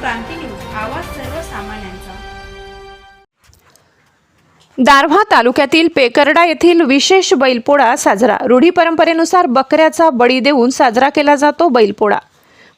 क्रांती news आवाज सर्वसामान्यांचा. दारव्हा तालुक्यातील पेकरडा येथील विशेष बैलपोळा साजरा. रूढी परंपरेनुसार बकऱ्याचा बळी देऊन साजरा केला जातो बैलपोळा.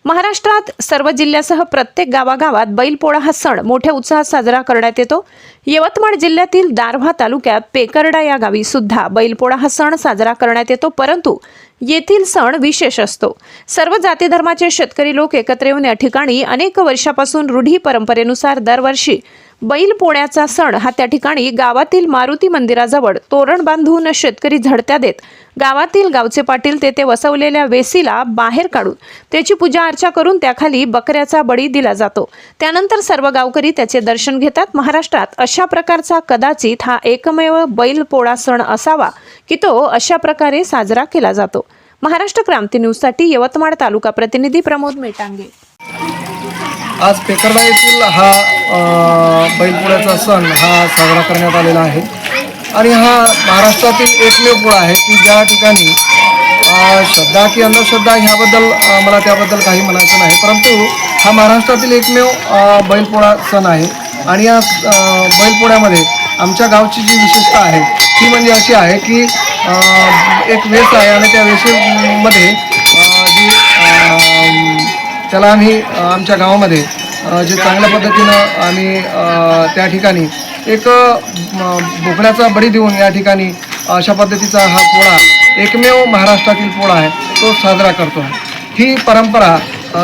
महाराष्ट्रात सर्व जिल्ह्यासह प्रत्येक गावागावात बैलपोळा हा सण मोठ्या उत्साहात साजरा करण्यात येतो. यवतमाळ जिल्ह्यातील दारव्हा तालुक्यात पेकरडा या गावी सुद्धा बैलपोळा हा सण साजरा करण्यात येतो परंतु येथील सण विशेष असतो. सर्व जाती धर्माचे शेतकरी लोक एकत्र येऊन या ठिकाणी अनेक वर्षापासून रूढी परंपरेनुसार दरवर्षी बैल पोळ्याचा सण हा त्या ठिकाणी गावातील मारुती मंदिराजवळ तोरण बांधून शेतकरी झडत्या देत गावातील गावचे पाटील तेथे वसवलेल्या वेसीला बाहेर काढून त्याची पूजा अर्चा करून त्याखाली बकऱ्याचा बळी दिला जातो. त्यानंतर सर्व गावकरी त्याचे दर्शन घेतात. महाराष्ट्रात अशा प्रकारचा कदाचित हा एकमेव बैल पोळा सण असावा की तो अशा प्रकारे साजरा केला जातो. महाराष्ट्र क्रांती न्यूजसाठी यवतमाळ तालुका प्रतिनिधी प्रमोद मेटांगे. आज पेकरडा येथील हा बैलपोळ्याचा सण हा साजरा करण्यात आलेला आहे. आणि हा महाराष्ट्रातील एकमेव पोळा आहे की ज्या ठिकाणी श्रद्धा की अंधश्रद्धा ह्याबद्दल मला त्याबद्दल काही म्हणायचं नाही. परंतु हा महाराष्ट्रातील एकमेव बैलपोळा सण आहे. आणि या बैलपोळ्यामध्ये आमच्या गावची जी विशेषता आहे ती म्हणजे अशी आहे की एक वेस आहे आणि त्या वेसेमध्ये जी त्याला आम्ही आमच्या गावामध्ये जे चांगल्या पद्धतीनं आम्ही त्या ठिकाणी एक अ, बोकड्याचा बळी देऊन या ठिकाणी अशा पद्धतीचा हा पोळा एकमेव महाराष्ट्रातील पोळा आहे तो साजरा करतो. ही परंपरा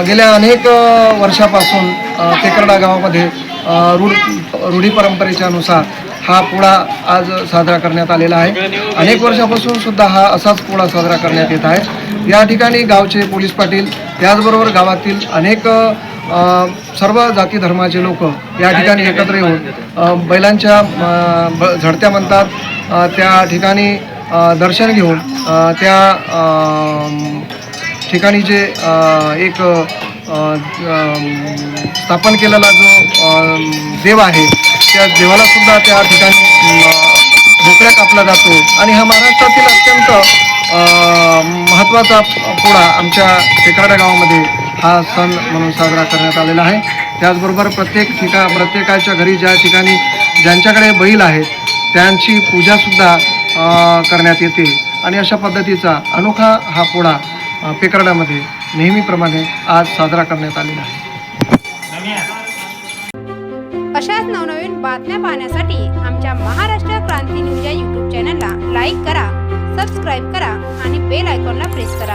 गेल्या अनेक वर्षापासून तेकरडा गावामध्ये रूढ रूढी परंपरेच्या अनुसार हा पोळा आज साजरा करण्यात आलेला आहे. अनेक वर्षापासून सुद्धा हा असाच पोळा साजरा करण्यात येत आहे. या ठिकाणी गावचे पोलीस पाटील त्याचबरोबर गावातील अनेक सर्व जाती धर्माचे लोक या ठिकाणी एकत्र येऊन बैलांच्या ब- झडत्या म्हणतात. त्या ठिकाणी दर्शन घेऊन त्या ठिकाणी जे एक स्थापन केलेला जो देव आहे त्या देवाला सुद्धा त्या ठिकाणी भोकऱ्या कापला जातो. आणि हा महाराष्ट्रातील अत्यंत महत्त्वाचा पोळा आमच्या टेकाडा गावामध्ये हा सण म्हणून साजरा करण्यात आलेला आहे. त्याचबरोबर प्रत्येक ठिका प्रत्येकाच्या घरी ज्या ठिकाणी ज्यांच्याकडे बैल आहेत त्यांची पूजासुद्धा करण्यात येते. आणि अशा पद्धतीचा अनोखा हा पोळा पेकरडामध्ये नेहमीप्रमाणे आज साजरा करण्यात आलेला आहे. अशाच नवनवीन बातम्या पाहण्यासाठी आमच्या महाराष्ट्र क्रांती न्यूज या यूट्यूब चॅनलला लाईक करा सबस्क्राईब करा आणि बेल आयकॉनला प्रेस करा.